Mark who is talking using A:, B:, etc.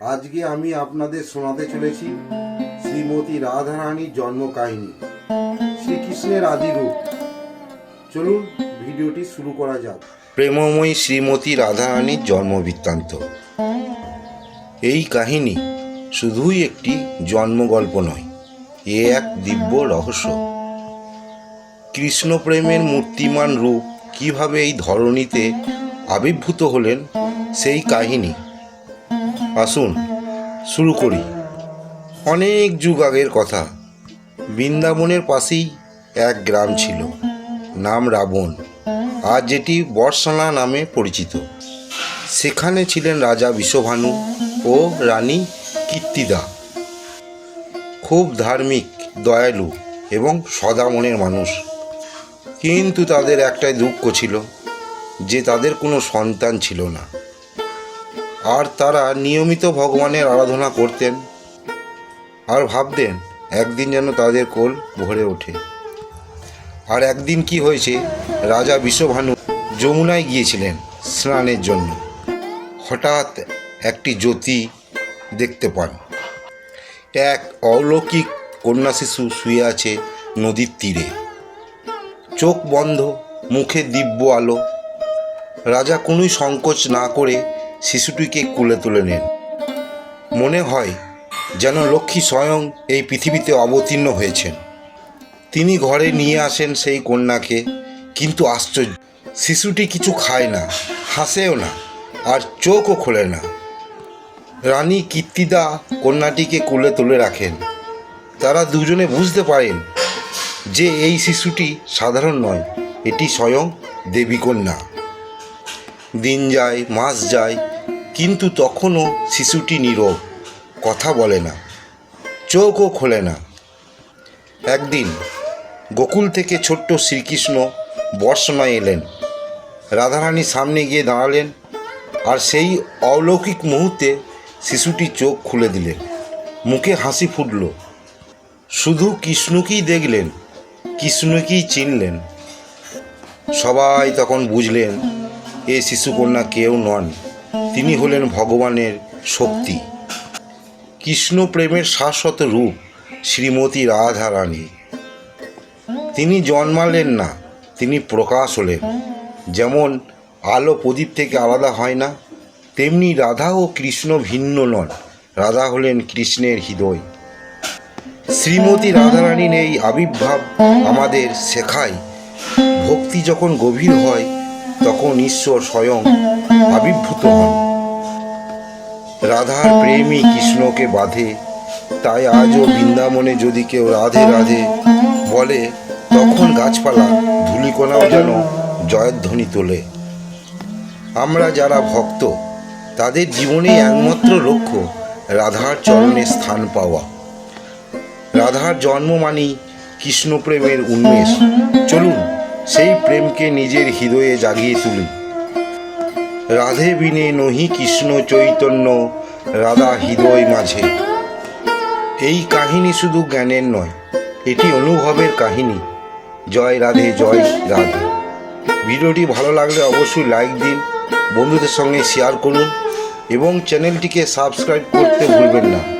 A: আজকে আমি আপনাদের শোনাতে চলেছি শ্রীমতী রাধারানীর জন্ম কাহিনী শ্রীকৃষ্ণের আদি রূপ চলুন ভিডিওটি শুরু করা যাক। প্রেমময়ী শ্রীমতী রাধারানীর জন্ম বৃত্তান্ত এই কাহিনী শুধুই একটি জন্মগল্প নয়, এ এক দিব্য রহস্য। কৃষ্ণপ্রেমের মূর্তিমান রূপ কীভাবে এই ধরণীতে আবির্ভূত হলেন সেই কাহিনী আসুন, শুরু করি। অনেক যুগ আগের কথা। বৃন্দাবনের পাশেই এক গ্রাম ছিল, নাম রাবণ। আর যেটি বর্ষানা নামে পরিচিত। সেখানে ছিলেন রাজা বিশ্বভানু ও রানী কীর্তিদা। খুব ধার্মিক, দয়ালু এবং সদা মনের মানুষ। কিন্তু তাদের একটাই দুঃখ ছিল যে তাদের কোনো সন্তান ছিল না। আর তারা নিয়মিত ভগবানের আরাধনা করতেন। আর ভাবতেন, একদিন যেন তাদের কোল ভরে ওঠে। আর একদিন কি হয়েছে, রাজা বিশ্বভানু যমুনায় গিয়েছিলেন স্নানের জন্য। হঠাৎ একটি জ্যোতি দেখতে পান। এক অলৌকিক কন্যা শিশু শুয়ে আছে নদীর তীরে। চোখ বন্ধ, মুখে দিব্য আলো। রাজা কোনোই সংকোচ না করে শিশুটিকে কুলে তুলে নেন। মনে হয় যেন লক্ষ্মী স্বয়ং এই পৃথিবীতে অবতীর্ণ হয়েছেন। তিনি ঘরে নিয়ে আসেন সেই কন্যাকে, কিন্তু আশ্চর্য, শিশুটি কিছু খায় না, হাসেও না, আর চোখও খোলে না। রানী কীর্তিদা কন্যাটিকে কোলে তুলে রাখেন। তারা দুজনে বুঝতে পারেন যে এই শিশুটি সাধারণ নয়, এটি স্বয়ং দেবী কন্যা। দিন যায়, মাস যায় কিন্তু তখনও শিশুটি নীরব, কথা বলে না, চোখও খোলে না। একদিন গোকুল থেকে ছোট্ট শ্রীকৃষ্ণ বর্ষণায় এলেন। রাধারানী সামনে গিয়ে দাঁড়ালেন আর সেই অলৌকিক মুহূর্তে শিশুটি চোখ খুলে দিলেন, মুখে হাসি ফুটল। শুধু কৃষ্ণকেই দেখলেন, কৃষ্ণকেই চিনলেন। সবাই তখন বুঝলেন, এ শিশুকন্যা কেউ নন। তিনি হলেন ভগবানের শক্তি। কৃষ্ণ প্রেমের শাশ্বত রূপ শ্রীমতী রাধা রানী তিনি জন্মালেন না, তিনি প্রকাশ হলেন। যেমন আলো প্রদীপ থেকে আলাদা হয় না, তেমনি রাধা ও কৃষ্ণ ভিন্ন নন, রাধা হলেন কৃষ্ণের হৃদয়। শ্রীমতী রাধারানীর এই আবির্ভাব আমাদের শেখায়, ভক্তি যখন গভীর হয় তখন ঈশ্বর স্বয়ং আবির্ভূত হন। রাধার প্রেমই কৃষ্ণকে বাঁধে, তাই আজও বৃন্দাবনে যদি কেউ রাধে রাধে বলে, তখন গাছপালা ধূলিকণাও যেন জয়ধ্বনি তোলে। আমরা যারা ভক্ত, তাদের জীবনে একমাত্র লক্ষ্য রাধার চরণে স্থান পাওয়া। রাধার জন্ম মানি কৃষ্ণপ্রেমের উন্মেষ। চলুন সেই প্রেমকে নিজের হৃদয়ে জাগিয়ে তুলি। রাধে বিনে নহি কৃষ্ণ চৈতন্য, রাধা হৃদয় মাঝে। এই কাহিনী শুধু জ্ঞানের নয়, এটি অনুভবের কাহিনী। জয় রাধে জয় রাধে। ভিডিওটি ভালো লাগলে অবশ্যই লাইক দিন, বন্ধুদের সঙ্গে শেয়ার করুন এবং চ্যানেলটিকে সাবস্ক্রাইব করতে ভুলবেন না।